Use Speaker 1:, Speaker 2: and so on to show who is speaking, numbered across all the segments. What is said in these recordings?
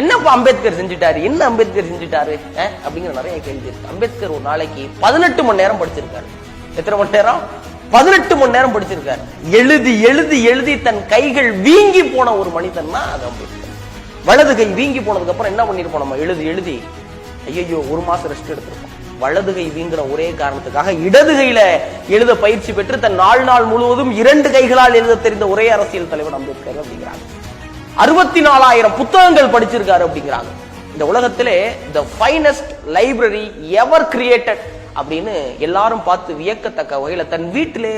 Speaker 1: என்னப்பா அம்பேத்கர் செஞ்சுட்டாரு? என்ன அம்பேத்கர் செஞ்சுட்டாரு? அப்படிங்கிற நிறைய கேள்வி இருக்கு. அம்பேத்கர் ஒரு நாளைக்கு பதினெட்டு மணி நேரம் படிச்சிருக்காரு. எத்தனை மணி நேரம்? பதினெட்டு மணி நேரம் படிச்சிருக்காரு. எழுதி எழுதி எழுதி தன் கைகள் வீங்கி போன ஒரு மனிதன்னா அது அம்பேத்கர். வலது கை வீங்கி போனதுக்கு அப்புறம் என்ன பண்ணிருப்போம் நம்ம? எழுதி எழுதி. ஐயோ ஒரு மாசம் ரெஸ்ட் எடுத்திருப்போம். வலது கை வீங்கின ஒரே காரணத்துக்காக இடது கையில எழுத பயிற்சி பெற்று தன் நாள் நாள் முழுவதும் இரண்டு கைகளால் எழுத தெரிந்த ஒரே அரசியல் தலைவர் அம்பேத்கர் அப்படிங்கிறாங்க. அறுபத்தி நாலாயிரம் புத்தகங்கள் படிச்சிருக்காரு அப்படிங்கிறாங்க. இந்த உலகத்திலே the finest library ever created அப்படின்னு எல்லாரும் பார்த்து வியக்கத்தக்க வகையில தன் வீட்டிலே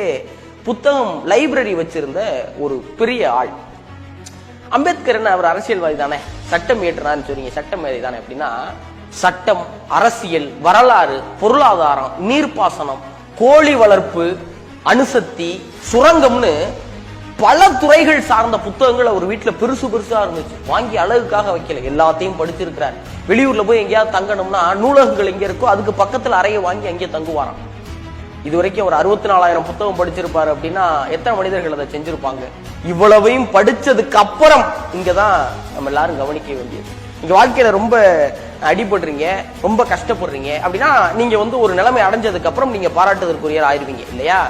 Speaker 1: புத்தகம் லைப்ரரி வச்சிருந்த ஒரு பெரிய ஆள். அம்பேத்கர் அவர் அரசியல்வாதி தானே சட்டம் இயற்றினார்னு சொன்னீங்க சட்டம் மேதை தானே அப்படின்னா சட்டம் அரசியல் வரலாறு பொருளாதாரம் நீர்ப்பாசனம் கோழி வளர்ப்பு அணுசக்தி சுரங்கம்னு பல துறைகள் சார்ந்த புத்தகங்கள் அவர் வீட்டுல பெருசு பெருசா இருந்துச்சு. வாங்கி அழகுக்காக வைக்கல. எல்லாத்தையும் படிச்சிருக்கிறார். வெளியூர்ல போய் எங்கேயாவது தங்கணும்னா நூலகங்கள் எங்க இருக்கோ அதுக்கு பக்கத்துல அறையை வாங்கி அங்கேயே தங்குவாராம். இது வரைக்கும் ஒரு அறுபத்தி நாலாயிரம் புத்தகம் படிச்சிருப்பாரு அப்படின்னா எத்தனை மனிதர்கள் அதை செஞ்சிருப்பாங்க? இவ்வளவையும் படிச்சதுக்கு அப்புறம் இங்கதான் நம்ம எல்லாரும் கவனிக்க வேண்டியது. நீங்க வாழ்க்கையில ரொம்ப அடிபடுறீங்க ரொம்ப கஷ்டப்படுறீங்க. அப்படின்னா நீங்க வந்து ஒரு நிலைமை அடைஞ்சதுக்கு அப்புறம் நீங்க பாராட்டுதற்குரியர் ஆயிருவீங்க இல்லையா?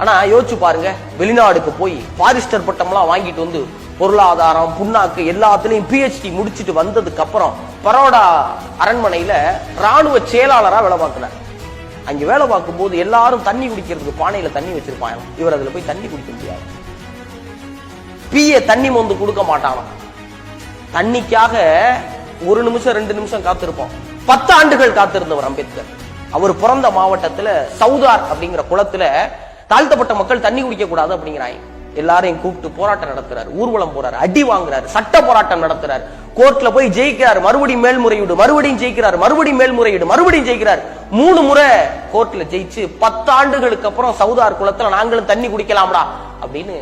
Speaker 1: ஆனா யோசிச்சு பாருங்க. வெளிநாடுக்கு போய் பாரிஸ்டர் பட்டம்லாம் வாங்கிட்டு வந்து பொருளாதாரம் புண்ணாக்கு எல்லாத்துலயும் பிஹெச்டி முடிச்சுட்டு வந்ததுக்கு அப்புறம் பரோடா அரண்மனையில ராணுவ செயலாளரா வேலை பார்க்கிறார் அங்க வேலை பார்க்கும்போது எல்லாரும் தண்ணி குடிக்கிறதுக்கு பானையில தண்ணி வச்சிருப்பாங்க. இவர் அதுல போய் தண்ணி குடிக்க முடியாது. பிஏ தண்ணி மொந்து கொடுக்க மாட்டானாம். தண்ணிக்காக ஒரு நிமிஷம் ரெண்டு நிமிஷம் காத்திருப்போம். பத்து ஆண்டுகள் காத்திருந்தவர் அம்பேத்கர். அவர் பிறந்த மாவட்டத்துல சவுதார் அப்படிங்கிற குளத்துல தாழ்த்தப்பட்ட மக்கள் தண்ணி குடிக்க கூடாது அப்படிங்கிறாங்க எல்லாரையும் கூப்பிட்டு போராட்டம் நடத்துறாரு. ஊர்வலம் போறாரு. அடி வாங்குறாரு. சட்ட போராட்டம் நடத்துறாரு. கோர்ட்ல போய் ஜெயிக்கிறார். மறுபடியும் மேல்முறையீடு. மறுபடியும் ஜெயிக்கிறார். மறுபடியும் மேல்முறையீடு. மறுபடியும் ஜெயிக்கிறார். மூணு முறை கோர்ட்ல ஜெயிச்சு பத்தாண்டுகளுக்கு அப்புறம் சவுதார் குளத்துல நாங்களும் தண்ணி குடிக்கலாம்டா அப்படின்னு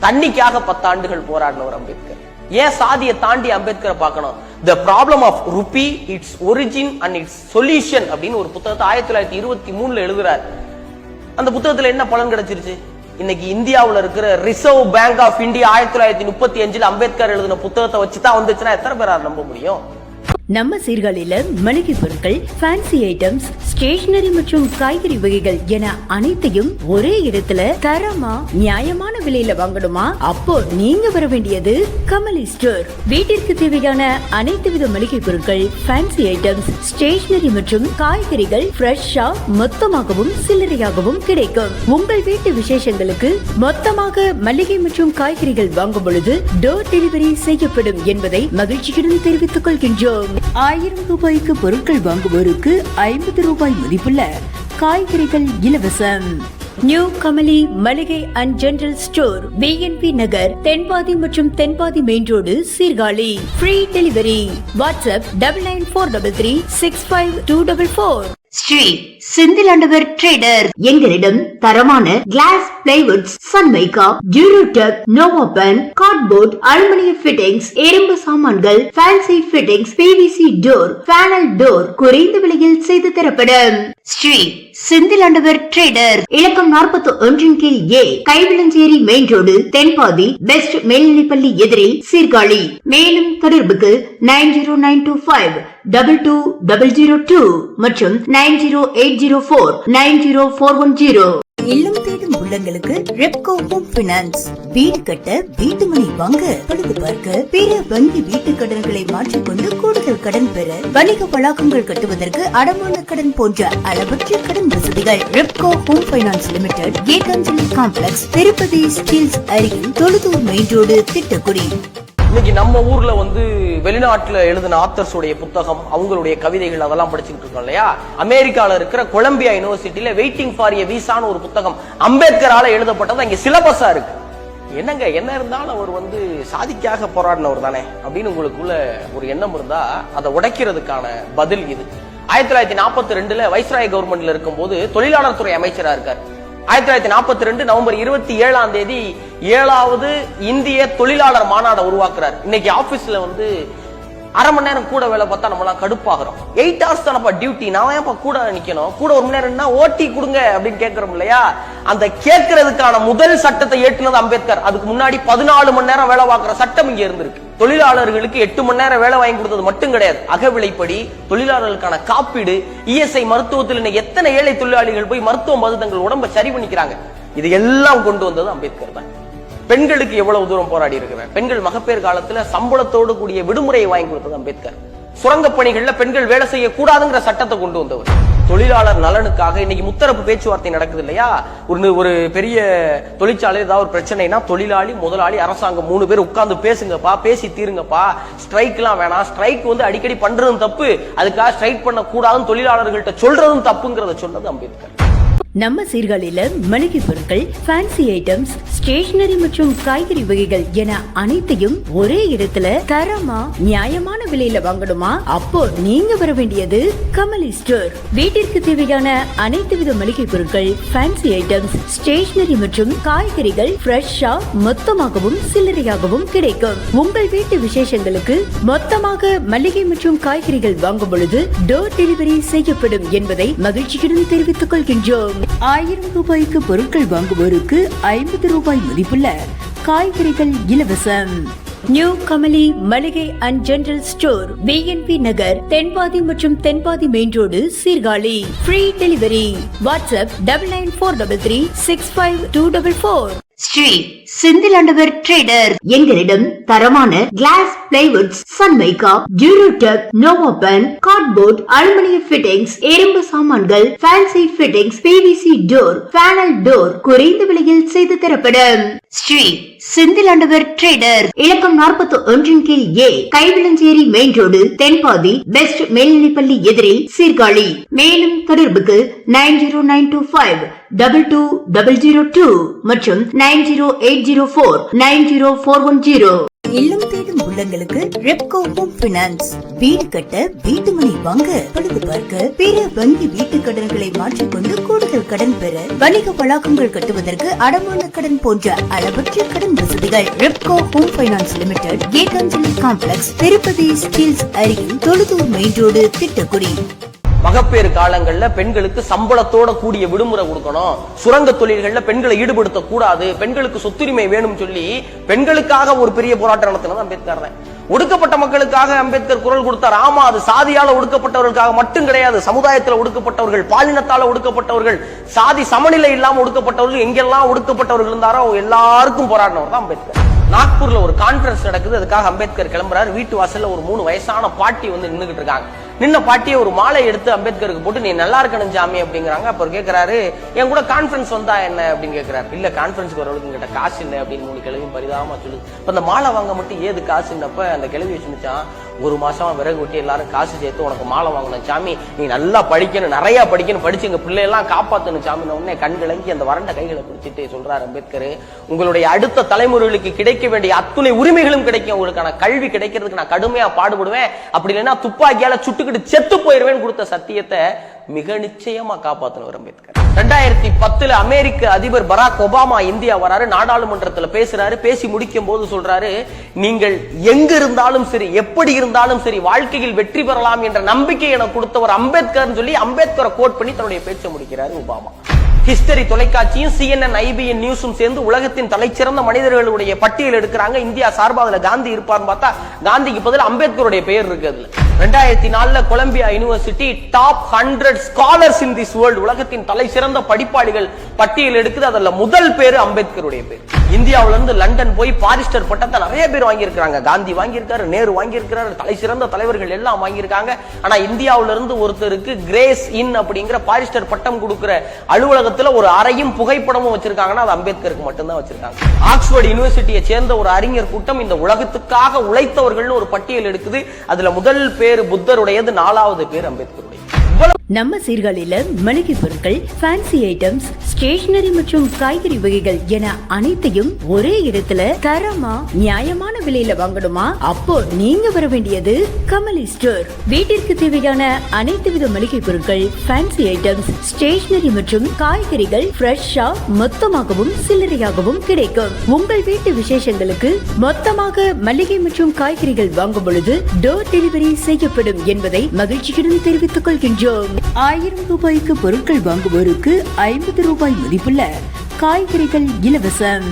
Speaker 1: தண்ணிக்காக பத்தாண்டுகள் போராடினவர் அம்பேத்கர். ஏன் சாதியை தாண்டி அம்பேத்கரை பார்க்கணும்? The problem of rupee its origin and its solution அப்படின்னு ஒரு புத்தகத்தை ஆயிரத்தி தொள்ளாயிரத்தி இருபத்தி மூணுல எழுதுறாரு. அந்த புத்தகத்துல என்ன பலன் கிடைச்சிருச்சு? இன்னைக்கு இந்தியாவுல இருக்கிற ரிசர்வ் பேங்க் ஆஃப் இந்தியா ஆயிரத்தி தொள்ளாயிரத்தி முப்பத்தி அஞ்சில் அம்பேத்கர் எழுதின புத்தகத்தை வச்சு தான் வந்துச்சுன்னா எத்தனை பேரால் நம்ப முடியும்?
Speaker 2: நம்ம சீர்காழியில மளிகை பொருட்கள் ஃபேன்சி ஐட்டம்ஸ் ஸ்டேஷனரி மற்றும் காய்கறி வகைகள் என அனைத்தையும் ஒரே இடத்துல தரமா நியாயமான விலையில வாங்கணுமா? அப்போ நீங்க வர வேண்டியது கமலி ஸ்டோர் வீட்டிற்கு தேவையான அனைத்து வித மளிகை பொருட்கள் ஃபேன்சி ஐட்டம்ஸ் ஸ்டேஷனரி மற்றும் காய்கறிகள் ஃப்ரெஷ்ஷா மொத்தமாகவும் சில்லறையாகவும் கிடைக்கும். உங்கள் வீட்டு விசேஷங்களுக்கு மொத்தமாக மளிகை மற்றும் காய்கறிகள் வாங்கும் பொழுது டோர் டெலிவரி செய்யப்படும் என்பதை மகிழ்ச்சியுடன் தெரிவித்துக் கொள்கின்றோம். ஆயிரம் ரூபாய்க்கு பொருட்கள் வாங்குவோருக்கு ஐம்பது ரூபாய் மதிப்புள்ள காய்கறிகள் இலவசம். நியூ கமலி மளிகை and general store PNB Nagar Thenpathi மற்றும் Thenpathi main road Sirkazhi. Free delivery WhatsApp double nine four double three six five two double four Sri Senthilandavar trader எங்களிடம் தரமான glass plywoods Sunmica Durotech Novopan cardboard அலுமினிய fittings எறும்பு சாமான்கள் fancy fittings PVC door panel door குறைந்த விலையில் செய்து தரப்படும். Sri Senthilandavar trader இலக்கம் நாற்பத்தி ஒன்றின் கீழ் A. Kaivilanchery main road Thenpathi best மேல்நிலைப்பள்ளி எதிரில் சீர்காழி. மேலும் தொடர்புக்கு nine zero nine two five double two double zero two மற்றும் nine zero eight zero four nine zero four one zero இல்லம் தேடும் உள்ளங்களுக்கு ரெப்கோ ஹோம் பினான்ஸ் வீடு கட்ட வீட்டு மனை வாங்க பழுது பார்க்க பிற வங்கி வீட்டு கடன்களை மாற்றிக்கொண்டு கூடுதல் கடன் பெற வணிக வளாகங்கள் கட்டுவதற்கு அடமான கடன் போன்ற அளவற்ற கடன் வசதிகள் Repco home finance limited Geethanjali complex Tirupati steels அருகில் தொழுதூர் மெயின் ரோடு திட்டக்குடி.
Speaker 1: இன்னைக்கு நம்ம ஊர்ல வந்து வெளிநாட்டுல எழுதின ஆத்தர்ஸ் உடைய புத்தகம் அவங்களுடைய கவிதைகள் அதெல்லாம் படிச்சுட்டு இருக்கோம் இல்லையா? அமெரிக்கால இருக்கிற கொலம்பியா யூனிவர்சிட்டியில வெயிட்டிங் ஃபார் எ விசான்னு ஒரு புத்தகம் அம்பேத்கரால எழுதப்பட்டது. அங்க சிலபஸா இருக்கு. என்னங்க என்ன இருந்தாலும் அவர் வந்து சாதிக்காக போராடினவர் தானே? அப்படின்னு உங்களுக்குள்ள ஒரு எண்ணம் இருந்தா அதை உடைக்கிறதுக்கான பதில் இது. ஆயிரத்தி தொள்ளாயிரத்தி நாற்பத்தி ரெண்டுல வைஸ்ராய் கவர்மெண்ட்ல இருக்கும்போது தொழிலாளர் துறை அமைச்சரா இருக்கார். ஆயிரத்தி தொள்ளாயிரத்தி நாற்பத்தி ரெண்டு நவம்பர் இருபத்தி ஏழாம் தேதி ஏழாவது இந்திய தொழிலாளர் மாநாடை உருவாக்குறார். இன்னைக்கு ஆபீஸ்ல வந்து அரை மணி நேரம் கூட வேலை பார்த்தா நம்மலாம் கடுப்பாகிறோம். எயிட் ஹவர்ஸ் தானப்பா டியூட்டி நான் ஏன்ப்பா கூட நிக்கணும்? கூட ஒரு மணி நேரம்னா ஓட்டி கொடுங்க அப்படின்னு கேட்கிறோம் இல்லையா? அந்த கேட்கறதுக்கான முதல் சட்டத்தை ஏற்றுனது அம்பேத்கர். அதுக்கு முன்னாடி பதினாலு மணி நேரம் வேலை பார்க்குற சட்டம் இங்க இருந்திருக்கு. தொழிலாளர்களுக்கு எட்டு மணி நேரம் வேலை வாங்கி கொடுத்தது மட்டும் கிடையாது. அகவிலைப்படி தொழிலாளர்களுக்கான காப்பீடு இஎஸ்ஐ மருத்துவத்தில் இன்னைக்கு எத்தனை ஏழை தொழிலாளிகள் போய் மருத்துவம் பார்த்து தங்கள் உடம்ப சரி பண்ணிக்கிறாங்க? இது எல்லாம் கொண்டு வந்தது அம்பேத்கர் தான். பெண்களுக்கு எவ்வளவு தூரம் போராடி இருக்கிறார்? பெண்கள் மகப்பேறு காலத்துல சம்பளத்தோடு கூடிய விடுமுறையை வாங்கி கொடுத்தது அம்பேத்கர். சுரங்க பணிகள்ல பெண்கள் வேலை செய்யக்கூடாதுங்கிற சட்டத்தை கொண்டு வந்தவர். தொழிலாளர் நலனுக்காக இன்னைக்கு முத்தரப்பு பேச்சுவார்த்தை நடக்குது இல்லையா? ஒரு ஒரு பெரிய தொழிற்சாலை ஏதாவது ஒரு பிரச்சனைனா தொழிலாளி முதலாளி அரசாங்கம் மூணு பேர் உட்கார்ந்து பேசுங்கப்பா பேசி தீருங்கப்பா. ஸ்ட்ரைக்லாம் வேணாம். ஸ்ட்ரைக் வந்து அடிக்கடி பண்றதும் தப்பு. அதுக்காக ஸ்ட்ரைக் பண்ண கூடாதுன்னு தொழிலாளர்கள்ட்ட சொல்றதும் தப்புங்கிறத சொன்னது அம்பேத்கர்.
Speaker 2: நம்ம சீர்காழியில மளிகை பொருட்கள் ஃபேன்சி ஐட்டம்ஸ் ஸ்டேஷனரி மற்றும் காய்கறி வகைகள் என அனைத்தையும் ஒரே இடத்துல தரமா நியாயமான விலையில வாங்கணுமா? அப்போ நீங்க வர வேண்டியது கமலி ஸ்டோர். வீட்டிற்கு தேவையான அனைத்து வித மளிகை பொருட்கள் ஃபேன்சி ஐட்டம்ஸ் ஸ்டேஷனரி மற்றும் காய்கறிகள் ஃப்ரெஷ்ஷா மொத்தமாகவும் சில்லறையாகவும் கிடைக்கும். உங்கள் வீட்டு விசேஷங்களுக்கு மொத்தமாக மளிகை மற்றும் காய்கறிகள் வாங்கும் பொழுது டோர் டெலிவரி செய்யப்படும் என்பதை மகிழ்ச்சியுடன் தெரிவித்துக் கொள்கின்றோம். ஆயிரம் ரூபாய்க்கு பொருட்கள் வாங்குவோருக்கு ஐம்பது ரூபாய் மதிப்புள்ள காய்கறிகள் இலவசம். நியூ கமலி மளிகை and general store PNB Nagar Thenpathi மற்றும் Thenpathi main road Sirkazhi. Free delivery WhatsApp double nine four double three six five two double four Sri Senthilandavar trader எங்களிடம் தரமான glass plywoods Sunmica Durotech Novopan cardboard அலுமினிய fittings இரும்பு சாமான்கள் fancy fittings PVC door panel door குறைந்த விலையில் செய்து தரப்படும். Sri Senthilandavar trader இலக்கம் நாற்பத்தி ஒன்றின் கீழ் A Kaivilanchery main road Thenpathi best மேல்நிலைப்பள்ளி எதிரில் சீர்காழி. மேலும் தொடர்புக்கு nine zero nine two five double two double zero two மற்றும் nine zero eight zero four nine zero four one zero இல்லம் தேடும் உள்ளங்களுக்கு ரெப்கோ ஹோம் பினான்ஸ் வீடு கட்ட வீட்டு மனை வாங்க பழுது பார்க்க பிற வங்கி வீட்டு கடன்களை மாற்றிக்கொண்டு கூடுதல் கடன் பெற வணிக வளாகங்கள் கட்டுவதற்கு அடமான கடன் போன்ற அளவற்ற கடன் வசதிகள். Repco home finance limited Geethanjali complex Tirupati steels அருகில் தொழுதூர் மெயின் ரோடு திட்டக்குடி.
Speaker 1: மகப்பேறு காலங்கள்ல பெண்களுக்கு சம்பளத்தோட கூடிய விடுமுறை கொடுக்கணும். சுரங்க தொழில்கள்ல பெண்களை ஈடுபடுத்த கூடாது. பெண்களுக்கு சொத்துரிமை வேணும் சொல்லி பெண்களுக்காக ஒரு பெரிய போராட்டம் நடத்தினது அம்பேத்கர் தான் ஒடுக்கப்பட்ட மக்களுக்காக அம்பேத்கர் குரல் கொடுத்தார். ஆமா அது சாதியால ஒடுக்கப்பட்டவர்களுக்காக மட்டும் கிடையாது. சமுதாயத்துல ஒடுக்கப்பட்டவர்கள் பாலினத்தால ஒடுக்கப்பட்டவர்கள் சாதி சமநிலை இல்லாம ஒடுக்கப்பட்டவர்கள் எங்கெல்லாம் ஒடுக்கப்பட்டவர்கள் இருந்தாரோ எல்லாருக்கும் போராடினவர் தான் அம்பேத்கர். நாக்பூர்ல ஒரு கான்பரன்ஸ் நடக்குது. அதுக்காக அம்பேத்கர் கிளம்புறாரு. வீட்டு வாசல்ல ஒரு மூணு வயசான பாட்டி வந்து நின்றுகிட்டு இருக்காங்க. நின்ன பாட்டியை ஒரு மாலை எடுத்து அம்பேத்கருக்கு போட்டு நீ நல்லா இருக்கணும் ஜாமி அப்படிங்கிறாங்க. அப்புறம் கேட்கிறாரு கேக்குறாரு என் கூட கான்ஃபரன்ஸ் வந்தா என்ன? அப்படின்னு கேட்கிறாரு இல்ல கான்ஃபரன்ஸ்க்கு வரவளுக்கு கிட்ட காசு என்ன அப்படின்னு மூணு கிழவி பரிதாபமா சொல்லுது. இப்ப அந்த மாலை வாங்க மட்டும் ஏது காசுன்னப்ப அந்த கிழவி சொன்னிச்சான் ஒரு மாசம் விறகு விட்டு எல்லாரும் காசு சேர்த்து உனக்கு மாலை வாங்கணும் சாமி. நீ நல்லா படிக்கணும் நிறைய படிக்கணும் படிச்சு எங்க பிள்ளையெல்லாம் காப்பாத்தணும் சாமி உடனே கண் கலங்கி அந்த வறண்ட கைகளை பிடிச்சிட்டு சொல்றாரு அம்பேத்கர். உங்களுடைய அடுத்த தலைமுறைகளுக்கு கிடைக்க வேண்டிய அத்துணை உரிமைகளும் கிடைக்கும். உங்களுக்கான கல்வி கிடைக்கிறதுக்கு நான் கடுமையா பாடுபடுவேன். அப்படி இல்லைன்னா துப்பாக்கியால சுட்டுக்கிட்டு செத்து போயிருவேன் கொடுத்த சத்தியத்தை மிக நிச்சயமா காப்பாத்தணும் அம்பேத்கர். ரெண்டாயிரத்தி பத்துல அமெரிக்க அதிபர் பராக் ஒபாமா இந்தியா வராரு நாடாளுமன்றத்துல பேசுறாரு பேசி முடிக்கும் போது சொல்றாரு நீங்கள் எங்க இருந்தாலும் சரி எப்படி இருந்தாலும் சரி வாழ்க்கையில் வெற்றி பெறலாம் என்ற நம்பிக்கை எனக்கு கொடுத்தவர் அம்பேத்கர் சொல்லி அம்பேத்கரை கோட் பண்ணி தன்னுடைய பேச்சை முடிக்கிறாரு ஒபாமா. ஹிஸ்டரி தொலைக்காட்சியும் சிஎன்என் ஐபிஎன் நியூஸும் சேர்ந்து உலகத்தின் தலைச்சிறந்த மனிதர்களுடைய பட்டியல் எடுக்கிறாங்க. இந்தியா சார்பாக அதுல காந்தி இருப்பார்னு பார்த்தா காந்திக்கு பதில் அம்பேத்கருடைய பெயர் இருக்கு அதுல. ரெண்டாயிரத்தி நாலுல Columbia University top hundred scholars in this world உலகத்தின் தலை சிறந்த படிப்பாளிகள் பட்டியல் எடுக்குது. அதுல முதல் பேரு அம்பேத்கருடைய பேர். இந்தியாவிலேருந்து லண்டன் போய் பாரிஸ்டர் பட்டத்தை நிறைய பேர் வாங்கியிருக்கிறாங்க. காந்தி வாங்கியிருக்காரு நேரு வாங்கியிருக்கிறார் தலை சிறந்த தலைவர்கள் எல்லாம் வாங்கியிருக்காங்க. ஆனா இந்தியாவிலிருந்து ஒருத்தருக்கு கிரேஸ் இன் அப்படிங்கிற பாரிஸ்டர் பட்டம் கொடுக்கிற அலுவலகத்துல ஒரு அறையும் புகைப்படமும் வச்சிருக்காங்கன்னா அது அம்பேத்கருக்கு மட்டும்தான் வச்சிருக்காங்க. ஆக்ஸ்போர்ட் யூனிவர்சிட்டியை சேர்ந்த ஒரு அறிஞர் கூட்டம் இந்த உலகத்துக்காக உழைத்தவர்கள்னு ஒரு பட்டியல் எடுக்குது. அதுல முதல் பேர் புத்தருடையது நாலாவது பேர் அம்பேத்கர்.
Speaker 2: நம்ம சீர்காழியில மளிகை பொருட்கள் ஃபேன்சி ஐட்டம்ஸ் ஸ்டேஷனரி மற்றும் காய்கறி வகைகள் என அனைத்தையும் ஒரே இடத்துல தரமா நியாயமான விலையில வாங்கணுமா? அப்போ நீங்க வர வேண்டியது கமலி ஸ்டோர் வீட்டிற்கு தேவையான அனைத்து வித மளிகை பொருட்கள் ஃபேன்சி ஐட்டம்ஸ் ஸ்டேஷனரி மற்றும் காய்கறிகள் ஃப்ரெஷ்ஷா மொத்தமாகவும் சில்லறையாகவும் கிடைக்கும். உங்கள் வீட்டு விசேஷங்களுக்கு மொத்தமாக மளிகை மற்றும் காய்கறிகள் வாங்கும் பொழுது டோர் டெலிவரி செய்யப்படும் என்பதை மகிழ்ச்சியுடன் தெரிவித்துக் கொள்கின்றோம். ஆயிரம் ரூபாய்க்கு பொருட்கள் வாங்குவோருக்கு ஐம்பது ரூபாய் மதிப்புள்ள காய்கறிகள் இலவசம்.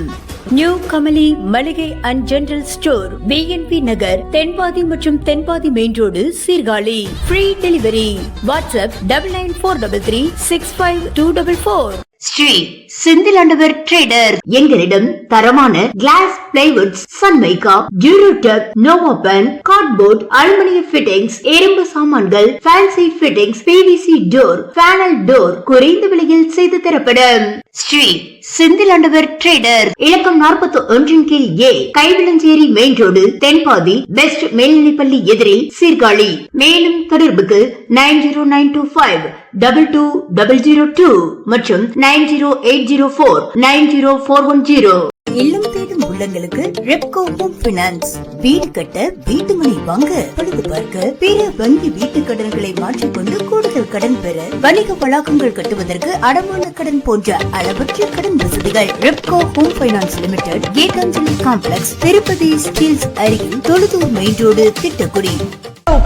Speaker 2: நியூ கமலி மளிகை and general store PNB Nagar Thenpathi மற்றும் Thenpathi main road Sirkazhi. Free delivery WhatsApp double nine four double three six five two double four Sri Senthilandavar trader எங்களிடம் தரமான glass plywoods Sunmica Durotech Novopan cardboard அலுமினிய fittings எறும்பு சாமான்கள் fancy fittings PVC door panel door குறைந்த விலையில் செய்து தரப்படும். Sri Senthilandavar trader இலக்கம் நாற்பத்தி ஒன்றின் கீழ் A. Kaivilanchery main road Thenpathi best மேல்நிலைப்பள்ளி எதிரில் சீர்காழி. மேலும் தொடர்புக்கு nine zero nine two five double two double zero two மற்றும் nine zero eight zero four nine zero four one zero இல்லம் தேடும் உள்ளங்களுக்கு ரெப்கோ ஹோம் பினான்ஸ் வீடு கட்ட வீட்டு மனை வாங்க பழுது பார்க்க பிற வங்கி வீட்டு கடன்களை மாற்றிக்கொண்டு கூடுதல் கடன் பெற வணிக வளாகங்கள் கட்டுவதற்கு அடமான கடன் போன்ற அளவற்ற கடன் வசதிகள் Repco home finance limited Geethanjali complex Tirupati steels அருகில் தொழுதூர் மெயின் ரோடு திட்டக்குடி.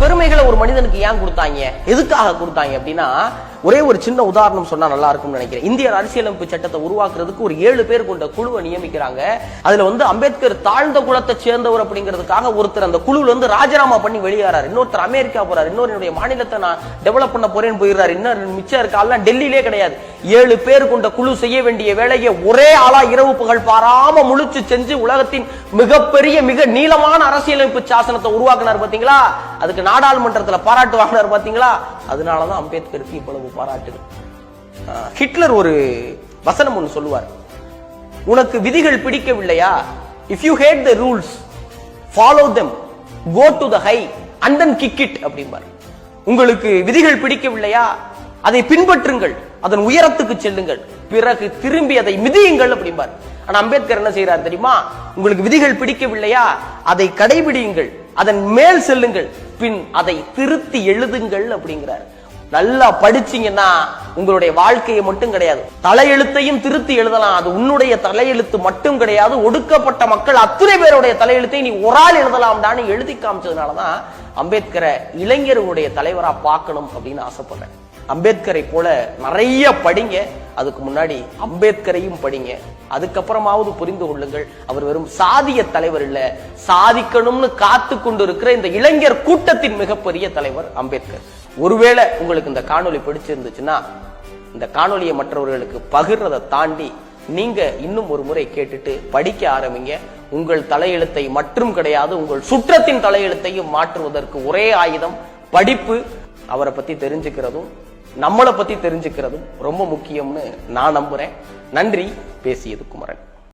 Speaker 1: பெருமைகளை ஒரு மனிதனுக்கு ஏன் கொடுத்தாங்க? எதுக்காக கொடுத்தாங்க அப்படின்னா ஒரே ஒரு சின்ன உதாரணம் சொன்னா நல்லா இருக்கும்னு நினைக்கிறேன். இந்திய அரசியலமைப்பு சட்டத்தை உருவாக்குறதுக்கு ஒரு ஏழு பேர் கொண்ட குழுவை நியமிக்கிறாங்க. அதுல வந்து அம்பேத்கர் தாழ்ந்த குலத்தை சேர்ந்தவர் அப்படிங்கிறதுக்காக ஒருத்தர் அந்த குழுல இருந்து ராஜினாமா பண்ணி வெளியேறாரு. இன்னொருத்தர் அமெரிக்கா போறாரு. இன்னொரு என்னுடைய மாநிலத்தை நான் டெவலப் பண்ண போறேன்னு போயிடுறாரு. இன்னும் மிச்சம் இருக்காலாம் டெல்லியிலே கிடையாது. ஏழு பேர் கொண்ட குழு செய்ய வேண்டிய வேலையை ஒரே ஆளா இரவு புகழ் பாராம முழிச்சு செஞ்சு உலகத்தின் மிகப்பெரிய மிக நீளமான அரசியலமைப்பு சாசனத்தை உருவாக்குனார் பாத்தீங்களா? அதுக்கு நாடாளுமன்றத்துல பாராட்டு வாங்கினார் பாத்தீங்களா? அதனால தான் அம்பேத்கருக்கு இவ்வளவு பாராட்டுகள். ஹிட்லர் ஒரு வசனம் ஒன்று சொல்லுவார். உனக்கு விதிகள் பிடிக்கவில்லையா? If you hate the rules follow them go to the high and then kick it அப்படிம்பார். உங்களுக்கு விதிகள் பிடிக்கவில்லையா? அதை பின்பற்றுங்கள். அதன் உயரத்துக்கு செல்லுங்கள். பிறகு திரும்பி அதை மிதியுங்கள் அப்படிம்பார். ஆனா அம்பேத்கர் என்ன செய்யறார் தெரியுமா? உங்களுக்கு விதிகள் பிடிக்கவில்லையா? அதை கடைபிடியுங்கள். அதன் மேல் செல்லுங்கள். பின் அதை திருத்தி எழுதுங்கள் அப்படிங்கிறார். நல்லா படிச்சீங்கன்னா உங்களுடைய வாழ்க்கையை மட்டும் கிடையாது. தலையெழுத்தையும் திருத்தி எழுதலாம். அது உன்னுடைய தலையெழுத்து மட்டும் கிடையாது. ஒடுக்கப்பட்ட மக்கள் அத்தனை பேருடைய தலையெழுத்தை நீ ஒரு ஆள் எழுதலாம்டான்னு எழுதி காமிச்சதுனாலதான் அம்பேத்கரை இளைஞர்களுடைய தலைவரா பார்க்கணும் அப்படின்னு ஆசைப்படுறேன். அம்பேத்கரை போல நிறைய படிங்க அதுக்கு முன்னாடி அம்பேத்கரையும் படிங்க. அதுக்கப்புறமாவது புரிந்து கொள்ளுங்கள் அவர் வெறும் சாதிய தலைவர் இல்ல சாதிக்கணும்னு காத்து கொண்டு இருக்கிற இந்த இளைஞர் கூட்டத்தின் மிகப்பெரிய தலைவர் அம்பேத்கர். ஒருவேளை உங்களுக்கு இந்த காணொலி பிடிச்சிருந்துச்சுன்னா இந்த காணொலியை மற்றவர்களுக்கு பகிர்றதை தாண்டி நீங்க இன்னும் ஒரு முறை கேட்டுட்டு படிக்க ஆரம்பிங்க. உங்கள் தலையெழுத்தை மட்டும் கிடையாது உங்கள் சுற்றத்தின் தலையெழுத்தையும் மாற்றுவதற்கு ஒரே ஆயுதம் படிப்பு. அவரை பத்தி தெரிஞ்சுக்கிறதும் நம்மளை பத்தி தெரிஞ்சுக்கிறதும் ரொம்ப முக்கியம்னு நான் நம்புறேன். நன்றி பேசியது குமரன்.